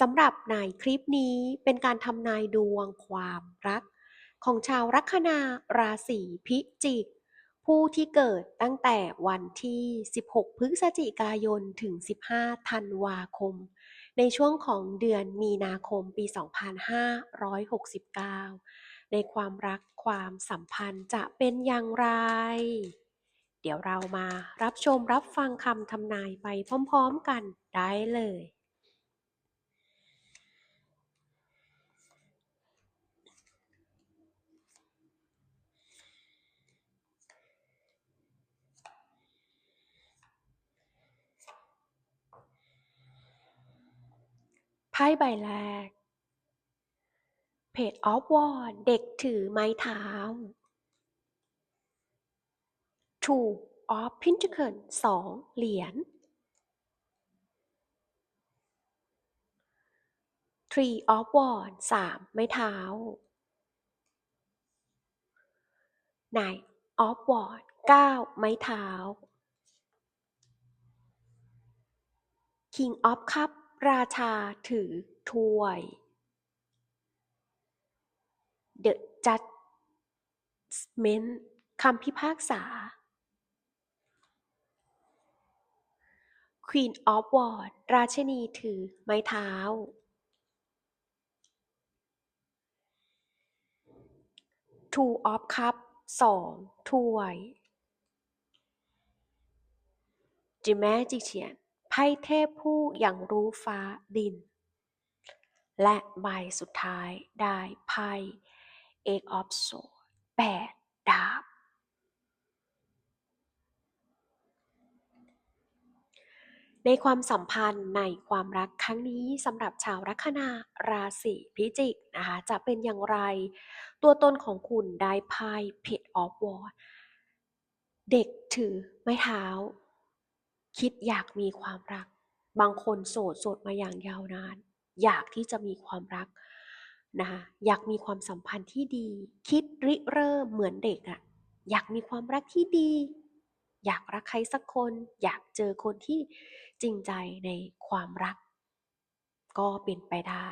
สำหรับในคลิปนี้เป็นการทำนายดวงความรัก ของชาวลัคนาราศีพิจิก ผู้ที่เกิดตั้งแต่วันที่ 16 พฤศจิกายนถึง 15 ธันวาคม ในช่วงของเดือนมีนาคมปี 2569 ในความรักความสัมพันธ์จะเป็นอย่างไร เดี๋ยวเรามารับชมรับฟังคำทำนายไปพร้อมๆกันได้เลย ไพ่ใบแรกเพจออฟวอร์เด็กถือไม้เท้า Two of Pentacles สองเหรียญ Three of Wands สามไม้เท้า Nine of Wands เก้าไม้เท้า King of Cup ราชาถือถ้วย The Judgment คำพิพากษา Queen of Wand ราชินีถือไม้เท้า Two of Cup สองถ้วย The Magician ไพ่เทพผู้อย่างรู้ฟ้าดิน และใบสุดท้ายได้ไพ่ Eight of Swords แปดดาบ ในความสัมพันธ์ในความรักครั้งนี้สำหรับชาวลัคนาราศีพิจิกนะคะจะเป็นอย่างไร ตัวตนของคุณได้ไพ่ Page of Wands เด็กถือไม้เท้า คิดอยากมีความรัก บางคนโสดโสดมาอย่างยาวนาน อยากที่จะมีความรักนะคะอยากมีความสัมพันธ์ที่ดี คิดริเริ่มเหมือนเด็กอะอยากมีความรักที่ดี อยากรักใครสักคน อยากเจอคนที่จริงใจในความรัก ก็เป็นไปได้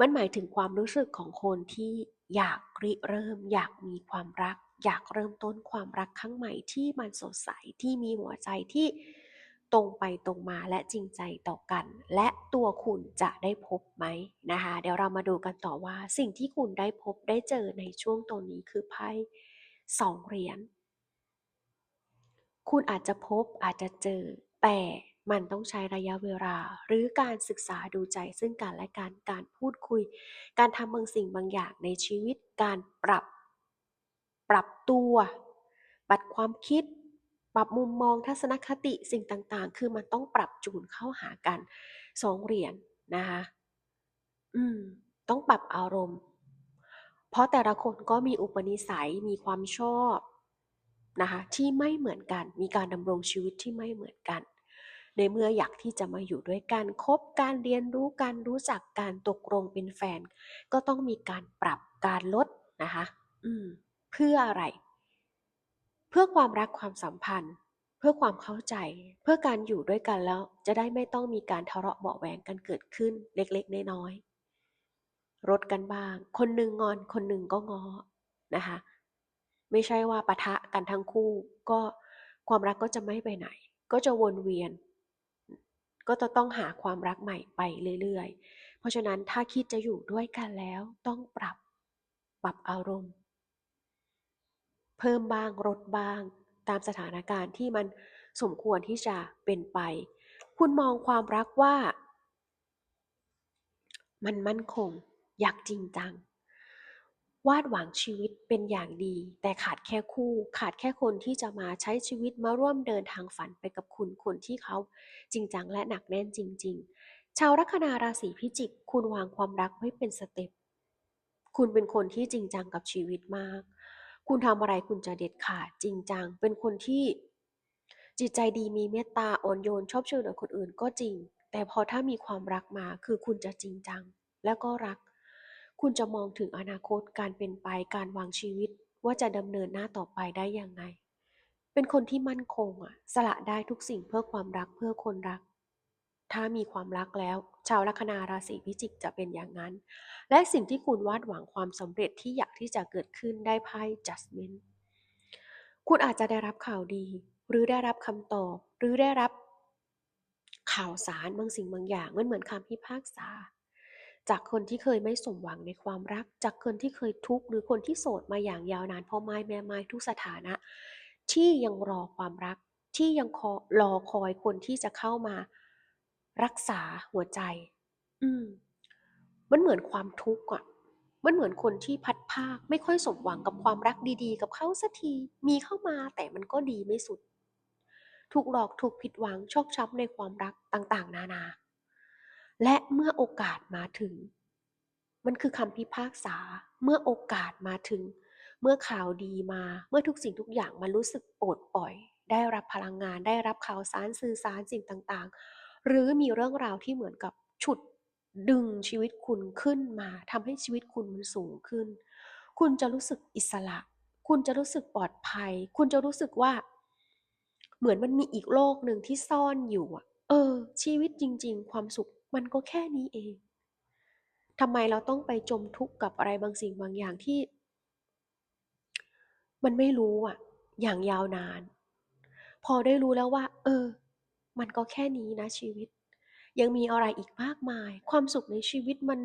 มันหมายถึงความรู้สึกของคนที่อยากริเริ่ม อยากมีความรัก อยากเริ่มต้นความรักครั้งใหม่ที่มันสดใสที่มีหัวใจที่ ตรงไปตรงมาและจริงใจต่อกัน และตัวคุณจะได้พบไหมนะคะ เดี๋ยวเรามาดูกันต่อว่าสิ่งที่คุณได้พบได้เจอในช่วงตรงนี้คือไพ่สองเหรียญคุณอาจจะพบอาจจะเจอ แต่มันต้องใช้ระยะเวลา หรือการศึกษาดูใจซึ่งกันและกันการพูดคุย การทำบางสิ่งบางอย่างในชีวิตการปรับ ปรับตัวปรับความคิด ปรับมุมมองทัศนคติสิ่งต่างๆ คือมันต้องปรับจูนเข้าหากันสองเหรียญนะคะ อืม ต้องปรับอารมณ์ เพราะแต่ละคนก็มีอุปนิสัยมีความชอบนะคะที่ไม่เหมือนกัน มีการดำรงชีวิตที่ไม่เหมือนกัน ในเมื่ออยากที่จะมาอยู่ด้วยกันคบการเรียนรู้การรู้จักการตกลงเป็นแฟน ก็ต้องมีการปรับการลดนะคะ อืม เพื่ออะไร พื่อความรักความสัมพันธ์ เพื่อความเข้าใจ เพื่อการอยู่ด้วยกันแล้วจะได้ไม่ต้องมีการทะเลาะเบาแหวงกันเกิดขึ้นเล็กๆน้อยๆลดกันบ้าง คนหนึ่งงอนคนหนึ่งก็งอนะคะ ไม่ใช่ว่าปะทะกันทั้งคู่ก็ความรักก็จะไม่ไปไหน ก็จะวนเวียน ก็จะต้องหาความรักใหม่ไปเรื่อยๆ เพราะฉะนั้นถ้าคิดจะอยู่ด้วยกันแล้วต้องปรับ ปรับอารมณ์ เพิ่มบ้างลดบ้าง ตามสถานการณ์ที่มันสมควรที่จะเป็นไป คุณมองความรักว่า มันมั่นคง อยากจริงจัง วาดหวังชีวิตเป็นอย่างดี แต่ขาดแค่คู่ ขาดแค่คนที่จะมาใช้ชีวิตมาร่วมเดินทางฝันไปกับคุณคนที่เขาจริงจังและหนักแน่นจริง ๆ ชาวลัคนาราศีพิจิก คุณวางความรักไว้เป็นสเต็ปคุณเป็นคนที่จริงจังกับชีวิตมาก คุณทำอะไรคุณจะเด็ดขาดจริงจัง เป็นคนที่จิตใจดีมีเมตตาอ่อนโยนชอบช่วยเหลือคนอื่นก็จริง แต่พอถ้ามีความรักมาคือคุณจะจริงจัง แล้วก็รัก คุณจะมองถึงอนาคตการเป็นไปการวางชีวิตว่าจะดำเนินหน้าต่อไปได้ยังไงเป็นคนที่มั่นคงอะสละได้ทุกสิ่งเพื่อความรักเพื่อคนรัก ถ้ามีความรักแล้ว ชาวลัคนาราศีพิจิกจะเป็นอย่างนั้น และสิ่งที่คุณวาดหวังความสำเร็จที่อยากที่จะเกิดขึ้นได้ไพ่ Judgment คุณอาจจะได้รับข่าวดี หรือได้รับคำตอบ หรือได้รับข่าวสารบางสิ่งบางอย่างมันเหมือนคำพิพากษา จากคนที่เคยไม่สมหวังในความรัก จากคนที่เคยทุกข์หรือคนที่โสดมาอย่างยาวนานพ่อไม้แม่ไม้ทุกสถานะ ที่ยังรอความรักที่ยังรอคอยคนที่จะเข้ามา รักษาหัวใจ อืม มันเหมือนความทุกข์อะมันเหมือนคนที่พัดภาคไม่ค่อยสมหวังกับความรักดีๆ กับเขาสักที มีเข้ามาแต่มันก็ดีไม่สุด ถูกหลอกถูกผิดหวังชอกช้ำในความรักต่างๆ นานา และเมื่อโอกาสมาถึง มันคือคำพิพากษา เมื่อโอกาสมาถึง เมื่อข่าวดีมา เมื่อทุกสิ่งทุกอย่างมันรู้สึกปลดปล่อย ได้รับพลังงาน ได้รับข่าวสารสื่อสารสิ่งต่างๆ หรือมีเรื่องราวที่เหมือนกับฉุดดึงชีวิตคุณขึ้นมาทำให้ชีวิตคุณมันสูงขึ้น คุณจะรู้สึกอิสระ คุณจะรู้สึกปลอดภัย คุณจะรู้สึกว่า เหมือนมันมีอีกโลกหนึ่งที่ซ่อนอยู่อะเออ ชีวิตจริง ๆ ความสุขมันก็แค่นี้เองทำไมเราต้องไปจมทุกข์กับอะไรบางสิ่งบางอย่างที่ มันไม่รู้อะอย่างยาวนาน พอได้รู้แล้วว่า เออ มันก็แค่นี้นะชีวิต ยังมีอะไรอีกมากมาย ความสุขในชีวิตมัน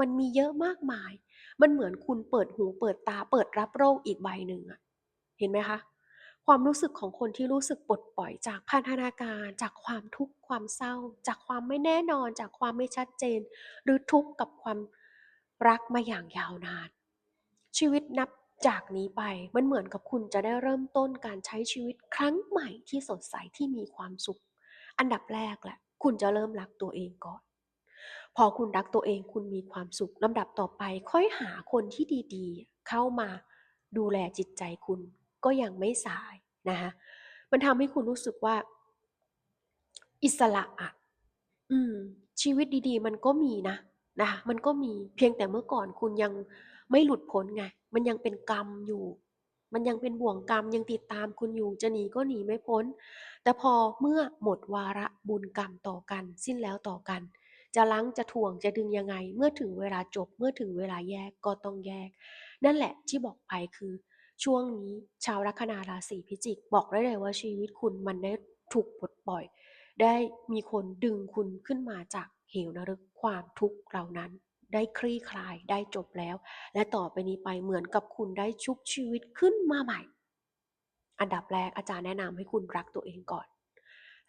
มันมีเยอะมากมาย มันเหมือนคุณเปิดหูเปิดตาเปิดรับโรคอีกใบหนึ่งอะเห็นไหมคะ ความรู้สึกของคนที่รู้สึกปลดปล่อยจากพันธนาการ จากความทุกข์ความเศร้า จากความไม่แน่นอน จากความไม่ชัดเจน หรือทุกข์กับความรักมาอย่างยาวนาน ชีวิตนับ จากนี้ไปมันเหมือนกับคุณจะได้เริ่มต้นการใช้ชีวิตครั้งใหม่ที่สดใสที่มีความสุข อันดับแรกแหละ คุณจะเริ่มรักตัวเองก่อน พอคุณรักตัวเองคุณมีความสุขลำดับต่อไป ค่อยหาคนที่ดีๆ เข้ามาดูแลจิตใจคุณก็ยังไม่สายนะคะมันทำให้คุณรู้สึกว่า อิสระอะอืม ชีวิตดีๆ มันก็มีนะนะคะมันก็มีเพียงแต่เมื่อก่อนคุณยัง ไม่หลุดพ้นไง มันยังเป็นกรรมอยู่ มันยังเป็นบ่วงกรรมยังติดตามคุณอยู่ จะหนีก็หนีไม่พ้น แต่พอเมื่อหมดวาระบุญกรรมต่อกัน สิ้นแล้วต่อกัน จะล้างจะถ่วงจะดึงยังไง เมื่อถึงเวลาจบเมื่อถึงเวลาแยกก็ต้องแยก นั่นแหละที่บอกไปคือ ช่วงนี้ชาวลัคนาราศีพิจิก บอกได้เลยว่าชีวิตคุณมันได้ถูกปลดปล่อย ได้มีคนดึงคุณขึ้นมาจากเหวนรกความทุกข์เหล่านั้น ได้คลี่คลายได้จบแล้ว และต่อไปนี้ไปเหมือนกับคุณได้ชุบชีวิตขึ้นมาใหม่ อันดับแรกอาจารย์แนะนำให้คุณรักตัวเองก่อน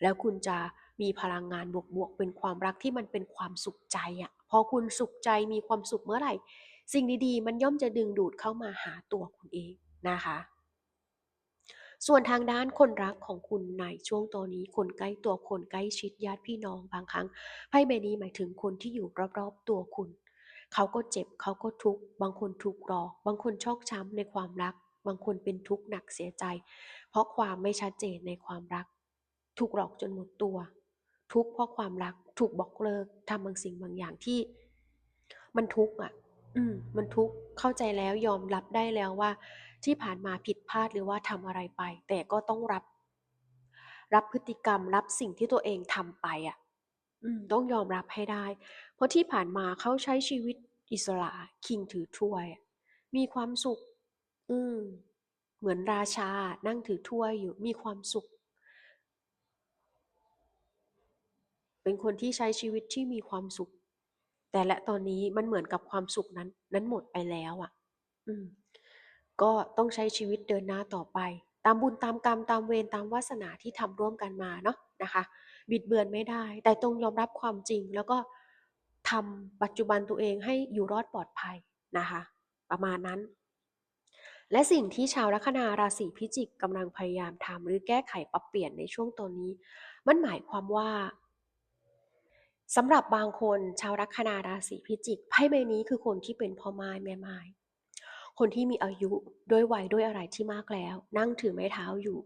แล้วคุณจะมีพลังงานบวกๆเป็นความรักที่มันเป็นความสุขใจอะ่ะพอคุณสุขใจมีความสุขเมื่อไหร่ สิ่งดีๆ มันย่อมจะดึงดูดเข้ามาหาตัวคุณเองนะคะ ส่วนทางด้านคนรักของคุณในช่วงตอนนี้คนใกล้ตัวคนใกล้ชิดญาติพี่น้องบางครั้งไพ่ใบนี้หมายถึงคนที่อยู่รอบๆตัวคุณ เขาก็เจ็บเขาก็ทุกข์บางคนถูกหลอกบางคนชอกช้ำในความรัก บางคนเป็นทุกข์หนักเสียใจ เพราะความไม่ชัดเจนในความรัก ถูกหลอกจนหมดตัว ทุกข์เพราะความรักถูกบอกเลิกทำบางสิ่งบางอย่างที่ มันทุกข์อะ อืม มันทุกข์เข้าใจแล้วยอมรับได้แล้วว่า ที่ผ่านมาผิดพลาดหรือว่าทำอะไรไป แต่ก็ต้องรับ รับพฤติกรรมรับสิ่งที่ตัวเองทำไปอะ อืม ต้องยอมรับให้ได้ ราะที่ผ่านมาเขาใช้ชีวิตอิสระคิงถือถ้วย มีความสุข อืมเหมือนราชานั่งถือถ้วยอยู่มีความสุข เป็นคนที่ใช้ชีวิตที่มีความสุข แต่และตอนนี้มันเหมือนกับความสุขนั้น นั้นหมดไปแล้วอะ อืม ก็ต้องใช้ชีวิตเดินหน้าต่อไป ตามบุญตามกรรมตามเวรตามวาสนาที่ทำร่วมกันมาเนาะนะคะ บิดเบือนไม่ได้ แต่ต้องยอมรับความจริงแล้วก็ ทำปัจจุบันตัวเองให้อยู่รอดปลอดภัยนะคะ ประมาณนั้น และสิ่งที่ชาวลัคนาราศีพิจิกกำลังพยายามทำหรือแก้ไขปรับเปลี่ยนในช่วงตอนนี้ มันหมายความว่าสำหรับบางคนชาวลัคนาราศีพิจิกไพ่ใบนี้คือคนที่เป็นพ่อไม้แม่ไม้คนที่มีอายุด้วยวัยด้วยอะไรที่มากแล้ว นั่งถือไม้เท้าอยู่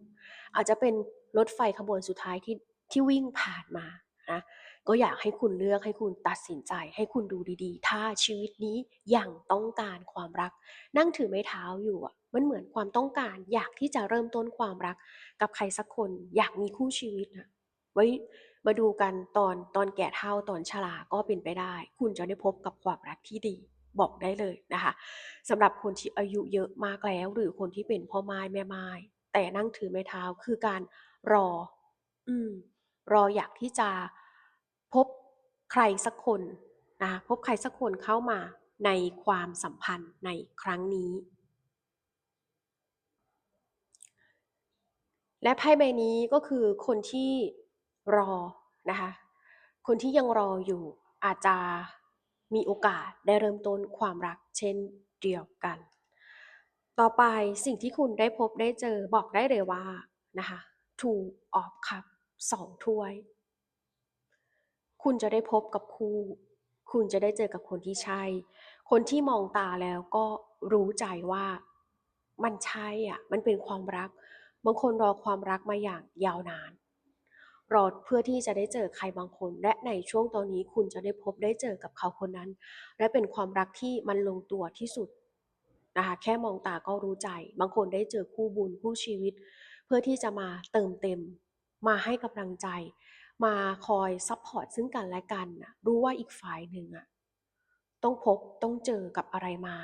อาจจะเป็นรถไฟขบวนสุดท้ายที่ที่วิ่งผ่านมานะ ก็อยากให้คุณเลือกให้คุณตัดสินใจ ให้คุณดูดีๆ ถ้าชีวิตนี้ยังต้องการความรัก นั่งถือไม้เท้าอยู่อะมันเหมือนความต้องการอยากที่จะเริ่มต้นความรัก กับใครสักคนอยากมีคู่ชีวิตนะไว้มาดูกันตอนตอนแก่เท่าตอนชราก็เป็นไปได้ คุณจะได้พบกับความรักที่ดีบอกได้เลยนะคะสำหรับคนที่อายุเยอะมากแล้ว หรือคนที่เป็นพ่อไม้แม่ไม้แต่นั่งถือไม้เท้าคือการรอ อืม รออยากที่จะ พบใครสักคนนะพบใครสักคนเข้ามาในความสัมพันธ์ในครั้งนี้ และไพ่ใบนี้ก็คือคนที่รอนะคะคนที่ยังรออยู่อาจจะมีโอกาสได้เริ่มต้นความรักเช่นเดียวกัน ต่อไปสิ่งที่คุณได้พบได้เจอบอกได้เลยว่านะคะถูกออกคับสองถ้วย คุณจะได้พบกับคู่ คุณจะได้เจอกับคนที่ใช่ คนที่มองตาแล้วก็รู้ใจว่ามันใช่อะ มันเป็นความรัก บางคนรอความรักมาอย่างยาวนาน รอเพื่อที่จะได้เจอใครบางคน และในช่วงตอนนี้คุณจะได้พบได้เจอกับเขาคนนั้น และเป็นความรักที่มันลงตัวที่สุดนะคะแค่มองตาก็รู้ใจ บางคนได้เจอคู่บุญคู่ชีวิต เพื่อที่จะมาเติมเต็ม มาให้กำลังใจ มาคอยซัพพอร์ตซึ่งกันและกันนะรู้ว่าอีกฝ่ายหนึ่งอะต้องพบต้องเจอกับอะไรมา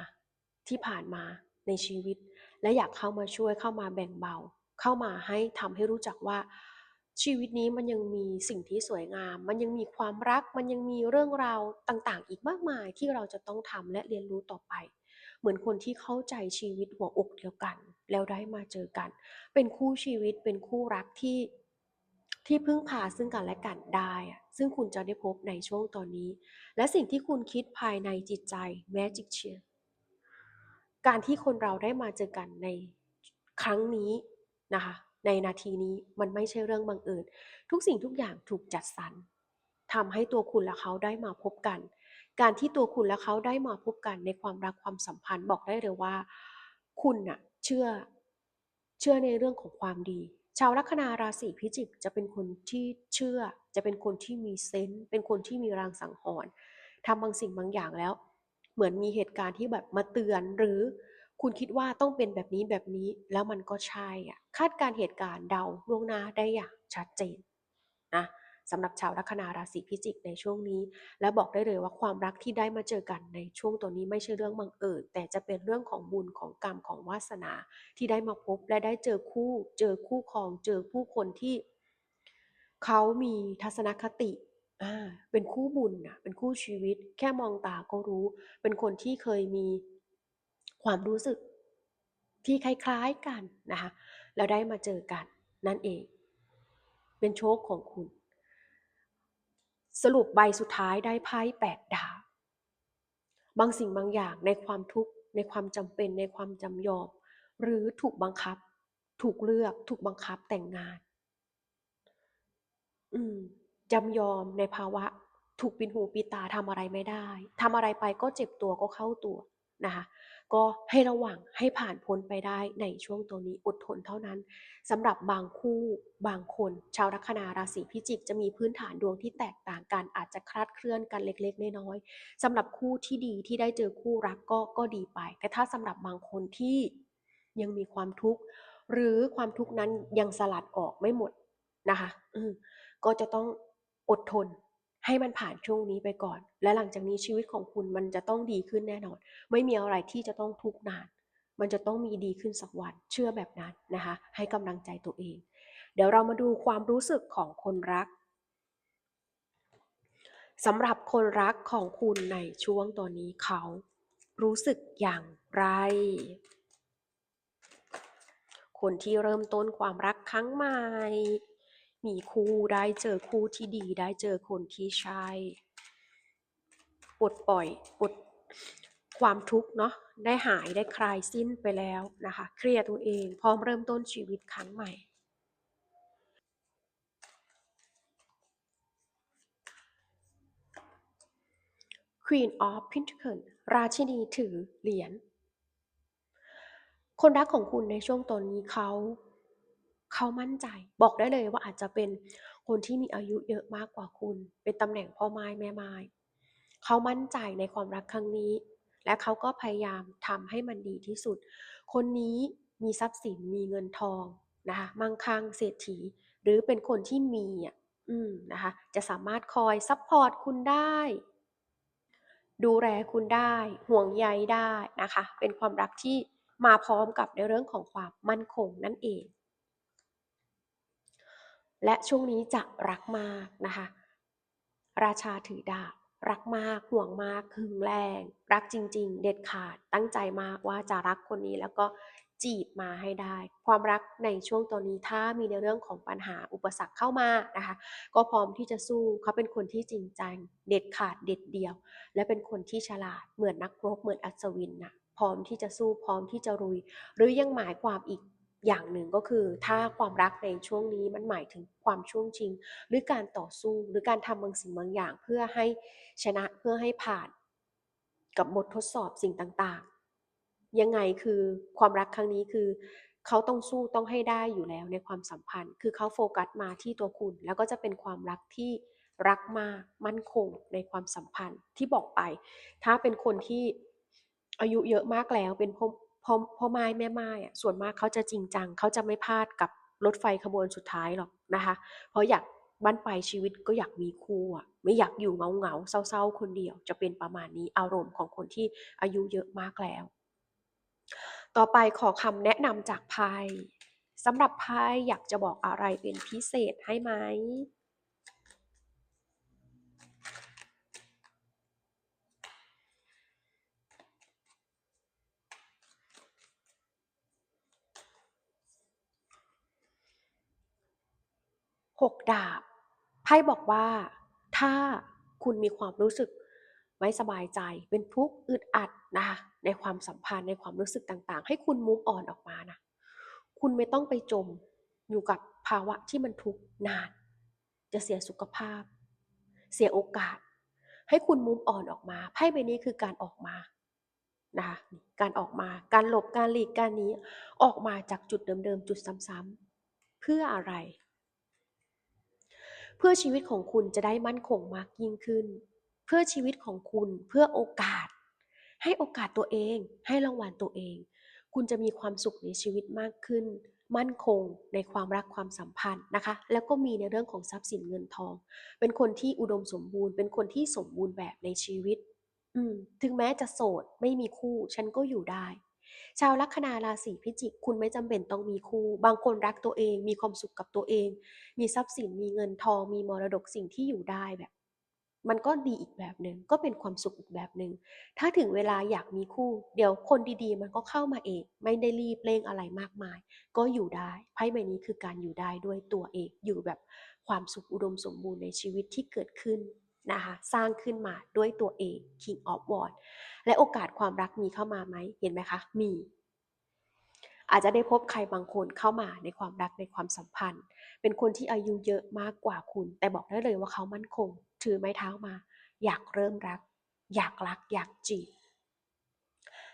ที่ผ่านมาในชีวิต และอยากเข้ามาช่วยเข้ามาแบ่งเบา เข้ามาให้ทำให้รู้จักว่า ชีวิตนี้มันยังมีสิ่งที่สวยงาม มันยังมีความรัก มันยังมีเรื่องราวต่างๆ อีกมากมายที่เราจะต้องทำและเรียนรู้ต่อไป เหมือนคนที่เข้าใจชีวิตหัวอกเดียวกัน แล้วได้มาเจอกัน เป็นคู่ชีวิตเป็นคู่รักที่ ที่พึ่งพาซึ่งกันและกันได้ ซึ่งคุณจะได้พบในช่วงตอนนี้ และสิ่งที่คุณคิดภายในจิตใจ Magic c h a i r การที่คนเราได้มาเจอกันในครั้งนี้นะคะในนาทีนี้มันไม่ใช่เรื่องบังเอิญทุกสิ่งทุกอย่างถูกจัดสรรทำให้ตัวคุณและเขาได้มาพบกัน การที่ตัวคุณและเขาได้มาพบกันในความรักความสัมพันธ์บอกได้เลยว่า คุณน่ะเชื่อเชื่อในเรื่องของความดี ชาวลัคนาราศีพิจิกจะเป็นคนที่เชื่อ จะเป็นคนที่มีเซนส์เป็นคนที่มีรางสังหรณ์ทำบางสิ่งบางอย่างแล้ว เหมือนมีเหตุการณ์ที่แบบมาเตือนหรือคุณคิดว่าต้องเป็นแบบนี้แบบนี้แล้วมันก็ใช่อะคาดการเหตุการณ์เดาล่วงหน้าได้อย่างชัดเจนนะ สำหรับชาวลัคนาราศีพิจิกในช่วงนี้ และบอกได้เลยว่าความรักที่ได้มาเจอกันในช่วงตัวนี้ไม่ใช่เรื่องบังเอิญแต่จะเป็นเรื่องของบุญของกรรมของวาสนาที่ได้มาพบและได้เจอคู่ เจอคู่ครอง เจอผู้คนที่ เขามีทัศนคติเป็นคู่บุญนะเป็นคู่ชีวิต แค่มองตาก็รู้ เป็นคนที่เคยมีความรู้สึกที่คล้าย ๆกันนะคะแล้วได้มาเจอกันนั่นเอง เป็นโชคของคุณ สรุปใบสุดท้ายได้ไพ่แปดดาบบางสิ่งบางอย่างในความทุกข์ในความจำเป็นในความจำยอม หรือถูกบังคับ ถูกเลือกถูกบังคับแต่งงาน อืมจำยอมในภาวะ ถูกปินหูปีตาทำอะไรไม่ได้ทำอะไรไปก็เจ็บตัวก็เข้าตัว นะคะก็ให้ระวังให้ผ่านพ้นไปได้ในช่วงตัวนี้อดทนเท่านั้นสำหรับบางคู่บางคน ชาวลัคนาราศีพิจิกจะมีพื้นฐานดวงที่แตกต่างกันอาจจะคลาดเคลื่อนกันเล็กๆน้อยๆสำหรับคู่ที่ดีที่ได้เจอคู่รักก็ก็ดีไป แต่ถ้าสำหรับบางคนที่ยังมีความทุกข์หรือความทุกข์นั้นยังสลัดออกไม่หมดนะคะก็จะต้องอดทน ให้มันผ่านช่วงนี้ไปก่อน และหลังจากนี้ชีวิตของคุณมันจะต้องดีขึ้นแน่นอน ไม่มีอะไรที่จะต้องทุกข์นาน มันจะต้องมีดีขึ้นสักวัน เชื่อแบบนั้นนะคะ ให้กำลังใจตัวเอง เดี๋ยวเรามาดูความรู้สึกของคนรักสำหรับคนรักของคุณในช่วงตอนนี้เขา รู้สึกอย่างไร คนที่เริ่มต้นความรักครั้งใหม่ มีคู่ได้เจอคู่ที่ดีได้เจอคนที่ใช่ปลดปล่อยปลดความทุกข์เนาะได้หายได้คลายสิ้นไปแล้วนะคะเคลียร์ตัวเองพร้อมเริ่มต้นชีวิตครั้งใหม่ Queen of Pentacles ราชินีถือเหรียญคนรักของคุณในช่วงตอนนี้เขา เขามั่นใจ บอกได้เลยว่าอาจจะเป็นคนที่มีอายุเยอะมากกว่าคุณ เป็นตำแหน่งพ่อไม้แม่ไม้เขามั่นใจในความรักครั้งนี้ และเขาก็พยายามทำให้มันดีที่สุด คนนี้มีทรัพย์สินมีเงินทองนะคะมั่งคั่งเศรษฐี หรือเป็นคนที่มีอะอืมนะคะจะสามารถคอยซัพพอร์ตคุณได้ดูแลคุณได้ห่วงใยได้นะคะ เป็นความรักที่มาพร้อมกับในเรื่องของความมั่นคงนั่นเอง และช่วงนี้จะรักมากนะคะ ราชาถือดาบรักมากห่วงมากหึงแรง รักจริง ๆ เด็ดขาดตั้งใจมากว่าจะรักคนนี้แล้วก็จีบมาให้ได้ ความรักในช่วงตอนนี้ถ้ามีในเรื่องของปัญหาอุปสรรคเข้ามานะคะ ก็พร้อมที่จะสู้เขาเป็นคนที่จริงจังเด็ดขาดเด็ดเดียว และเป็นคนที่ฉลาดเหมือนนักรบเหมือนอัศวินน่ะพร้อมที่จะสู้พร้อมที่จะลุย หรือยังหมายความอีก อย่างหนึ่งก็คือถ้าความรักในช่วงนี้มันหมายถึงความช่วงชิง หรือการต่อสู้หรือการทำบางสิ่งบางอย่าง เพื่อให้ชนะเพื่อให้ผ่านกับบททดสอบสิ่งต่างๆ ยังไงคือความรักครั้งนี้คือ เขาต้องสู้ต้องให้ได้อยู่แล้วในความสัมพันธ์ คือเขาโฟกัสมาที่ตัวคุณ แล้วก็จะเป็นความรักที่รักมากมั่นคงในความสัมพันธ์ที่บอกไป ถ้าเป็นคนที่อายุเยอะมากแล้วเป็น พอพอไม้แม่ไม้อะส่วนมากเขาจะจริงจังเขาจะไม่พลาดกับรถไฟขบวนสุดท้ายหรอกนะคะ เพราะอยากบั้นปลายชีวิตก็อยากมีคู่อะไม่อยากอยู่เหงาเศร้าๆ คนเดียว จะเป็นประมาณนี้อารมณ์ของคนที่อายุเยอะมากแล้ว ต่อไปขอคำแนะนำจากไพ่สำหรับไพ่อยากจะบอกอะไรเป็นพิเศษให้ไหม ดาบไพ่บอกว่า ถ้าคุณมีความรู้สึกไม่สบายใจ เป็นทุกข์อึดอัดนะคะในความสัมพันธ์ในความรู้สึกต่างๆ ให้คุณมูฟอ่อนออกมานะคุณไม่ต้องไปจมอยู่กับภาวะที่มันทุกข์นาน จะเสียสุขภาพ เสียโอกาส ให้คุณมูฟอ่อนออกมาไพ่ใบนี้คือการออกมานะคะการออกมาการหลบการหลีกการหนี้ออกมาจากจุดเดิมๆ จุดซ้ำๆเพื่ออะไร เพื่อชีวิตของคุณจะได้มั่นคงมากยิ่งขึ้น เพื่อชีวิตของคุณเพื่อโอกาส ให้โอกาสตัวเอง ให้รางวัลตัวเอง คุณจะมีความสุขในชีวิตมากขึ้น มั่นคงในความรักความสัมพันธ์นะคะ แล้วก็มีในเรื่องของทรัพย์สินเงินทอง เป็นคนที่อุดมสมบูรณ์ เป็นคนที่สมบูรณ์แบบในชีวิต อืม ถึงแม้จะโสดไม่มีคู่ ฉันก็อยู่ได้ ชาวลัคนาราศีพิจิก คุณไม่จำเป็นต้องมีคู่ บางคนรักตัวเอง มีความสุขกับตัวเอง มีทรัพย์สิน มีเงินทอง มีมรดกสิ่งที่อยู่ได้แบบ มันก็ดีอีกแบบหนึ่งก็เป็นความสุขอีกแบบหนึ่งถ้าถึงเวลาอยากมีคู่ เดี๋ยวคนดีๆ มันก็เข้ามาเอง ไม่ได้รีบเร่งอะไรมากมาย ก็อยู่ได้ไพ่ใบนี้คือการอยู่ได้ด้วยตัวเองอยู่แบบความสุขอุดมสมบูรณ์ในชีวิตที่เกิดขึ้น นะคะสร้างขึ้นมาด้วยตัวเอง King of Wands และโอกาสความรักมีเข้ามาไหมเห็นไหมคะ มี อาจจะได้พบใครบางคนเข้ามาในความรักในความสัมพันธ์ เป็นคนที่อายุเยอะมากกว่าคุณ แต่บอกได้เลยว่าเขามั่นคง ถือไม้เท้ามา อยากเริ่มรัก อยากรัก อยากจีบ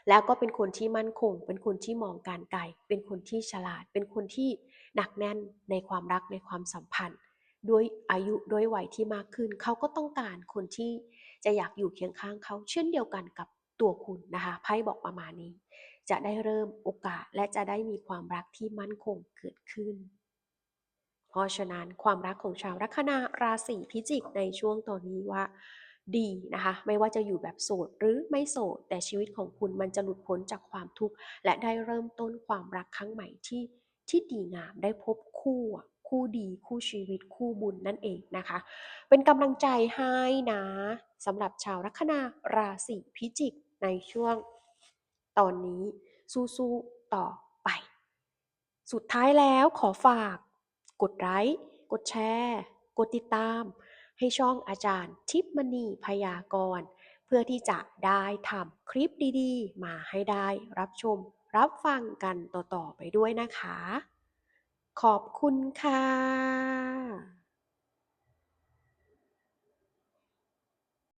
แล้วก็เป็นคนที่มั่นคง เป็นคนที่มองการไกล เป็นคนที่ฉลาด เป็นคนที่หนักแน่นในความรักในความสัมพันธ์ ด้วยอายุด้วยวัยที่มากขึ้น เขาก็ต้องการคนที่จะอยากอยู่เคียงข้างเขา เช่นเดียวกันกับตัวคุณนะคะไพ่บอกประมาณนี้ จะได้เริ่มโอกาสและจะได้มีความรักที่มั่นคงเกิดขึ้น เพราะฉะนั้นความรักของชาวลัคนาราศีพิจิกในช่วงตอนนี้ว่าดีนะคะไม่ว่าจะอยู่แบบโสดหรือไม่โสด แต่ชีวิตของคุณมันจะหลุดพ้นจากความทุกข์และได้เริ่มต้นความรักครั้งใหม่ที่ที่ดีงามได้พบคู่ คู่ดีคู่ชีวิตคู่บุญนั่นเองนะคะ เป็นกำลังใจให้นะสำหรับชาวลัคนาราศีพิจิกในช่วงตอนนี้สู้ๆต่อไป สุดท้ายแล้วขอฝาก กดไลค์กดแชร์ กดติดตาม ให้ช่องอาจารย์ทิพมณีพยากรณ์เพื่อที่จะได้ทำคลิปดีๆ มาให้ได้รับชมรับฟังกันต่อๆไปด้วยนะคะ ขอบคุณค่ะ